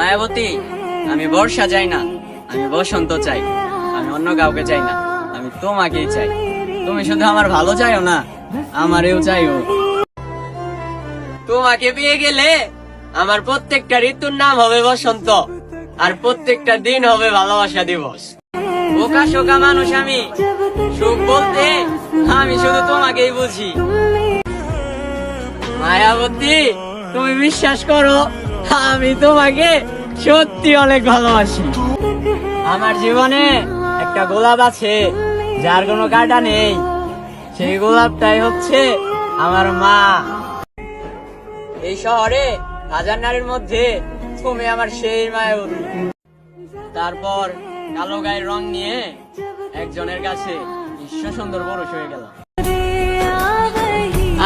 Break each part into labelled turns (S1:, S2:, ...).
S1: মায়াবতী, আমি বর্ষা চাই না, আমি বসন্ত চাই, আমি অন্য কাউকে চাই না, আমি তোমাকেই চাই। তুমি শুধু আমার ভালো চাইও না, আমারেও চাইও। তোমাকে পেয়ে গেলে আমার প্রত্যেকটা ঋতুর নাম হবে বসন্ত, আর প্রত্যেকটা দিন হবে ভালোবাসা দিবস। বোকা শোকা মানুষ আমি, সুখ বলতে আমি শুধু তোমাকেই বুঝি। মায়াবতী, তুমি বিশ্বাস করো আমি তোমাকে সত্যি অনেক ভালোবাসি। আমার জীবনে একটা গোলাপ আছে, যার কোনো কাটা নেই। সেই গোলাপটাই হচ্ছে আমার মা। এই শহরে হাজার নারীর মধ্যে তুমি আমার সেই মায়াবতী তারপর কালো গায়ের রং নিয়ে একজনের কাছে বিশ্ব সুন্দর পুরুষ হয়ে গেল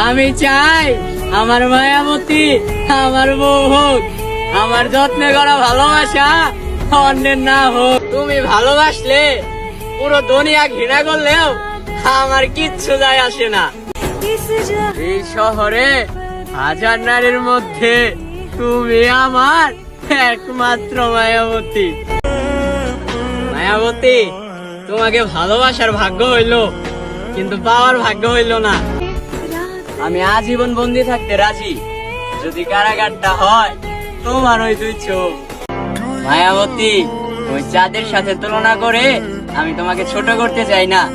S1: আমি চাই আমার মায়ামতি, আমার বউ হোক, আমার যত্নে করা ভালোবাসা অন্যের না হোক। তুমি ভালোবাসলে, পুরো দুনিয়া ঘৃণা করলেও আমার কিচ্ছু যায় আসে না। এই শহরে হাজার নারীর মধ্যে তুমি আমার একমাত্র মায়াবতী। মায়াবতী, তোমাকে ভালোবাসার ভাগ্য হইল, কিন্তু পাওয়ার ভাগ্য হইল না। আমি আজীবন বন্দি থাকতে রাজি। যদি কারাগারটা হয়, তোমার ওই দুই চোখ। মায়াবতী, ওই চাঁদের সাথে তুলনা করে আমি তোমাকে ছোট করতে চাই না।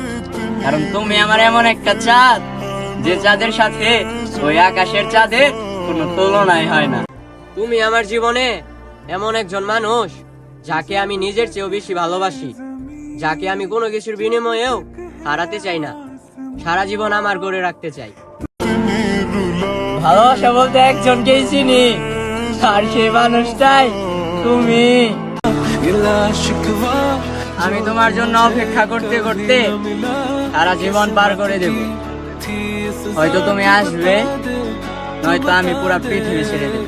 S1: কারণ তুমি আমার এমন একটা চাঁদ, যে চাঁদের সাথে ওই আকাশের চাঁদের কোনো তুলনাই হয় না। তুমি আমার জীবনে এমন একজন মানুষ, যাকে আমি নিজের চেয়েও বেশি ভালোবাসি, যাকে আমি কোনো কিছুর বিনিময়েও হারাতে চাই না। সারা জীবন আমার গড়ে রাখতে চাই। ভালোবাসা বলতে একজনকেই চিনি। আর সেই মানুষটাই তুমি। আমি তোমার জন্য অপেক্ষা করতে করতে সারা জীবন পার করে দেব। হয়তো তুমি আসবে, নয়তো আমি পুরো পৃথিবী ছেড়ে দেব।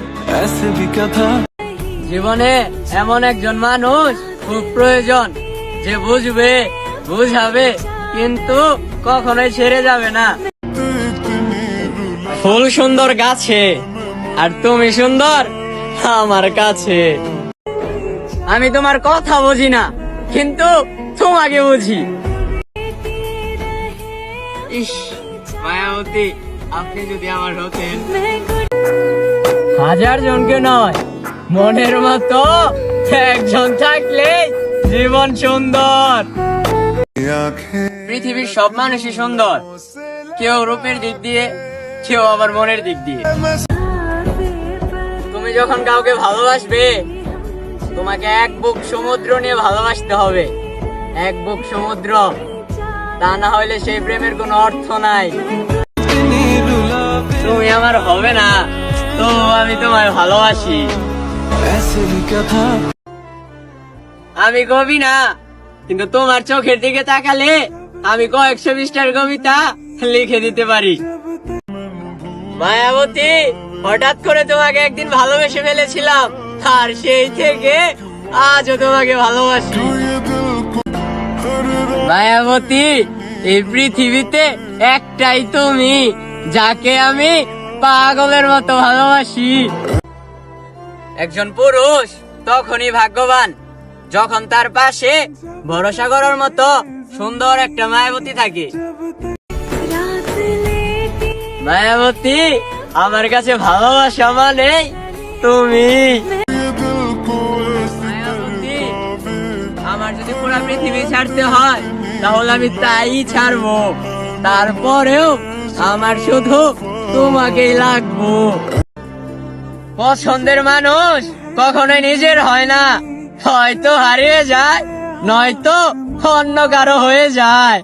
S1: জীবনে এমন একজন মানুষ খুব প্রয়োজন। যে বুঝবে, বুঝাবে, কিন্তু কখনোই ছেড়ে যাবে না। ফুল সুন্দর গাছে, আর তুমি সুন্দর আমার কাছে। আমি তোমার কথা বুঝি না, কিন্তু তোমাকে বুঝি। মায়াবতী, আপনি যদি আমার হতেন। হাজার জনকে নয়, মনের মতো একজন থাকলে জীবন সুন্দর। পৃথিবীর সব মানুষই সুন্দর। কেউ রূপের দিক দিয়ে সেও আমার মনের দিক দিয়ে। তুমি যখন কাউকে ভালোবাসবে, তোমাকে এক বুক সমুদ্র নিয়ে ভালোবাসতে হবে। এক বুক সমুদ্র, তা না হলে সেই প্রেমের কোনো অর্থ নাই। তুমি আমার হবে না তো আমি তোমায় ভালোবাসি। আমি কবি না, কিন্তু তোমার চোখের দিকে তাকালে আমি কয়েকশো বিশটার কবিতা লিখে দিতে পারি। মায়াবতী, হঠাৎ করে তোমাকে একদিন ভালোবেসে ফেলেছিলাম, আর সেই থেকে আজও তোমাকে ভালোবাসি। মায়াবতী, এই পৃথিবীতে একটাই তুমি, যাকে আমি পাগলের মতো ভালোবাসি। একজন পুরুষ তখনই ভাগ্যবান, যখন তার পাশে ভরসা করার মতো সুন্দর একটা মায়াবতী থাকে। মায়াবতী, আমার কাছে ভালোবাসা মানে তুমি। আমার যদি পুরো পৃথিবী ছাড়তে হয়, তাহলে আমি তাই ছাড়বো। তারপরেও আমার শুধু তোমাকেই লাগবো। পছন্দের মানুষ কখনোই নিজের হয় না। হয়তো হারিয়ে যায়, নয়তো অন্য কারও হয়ে যায়।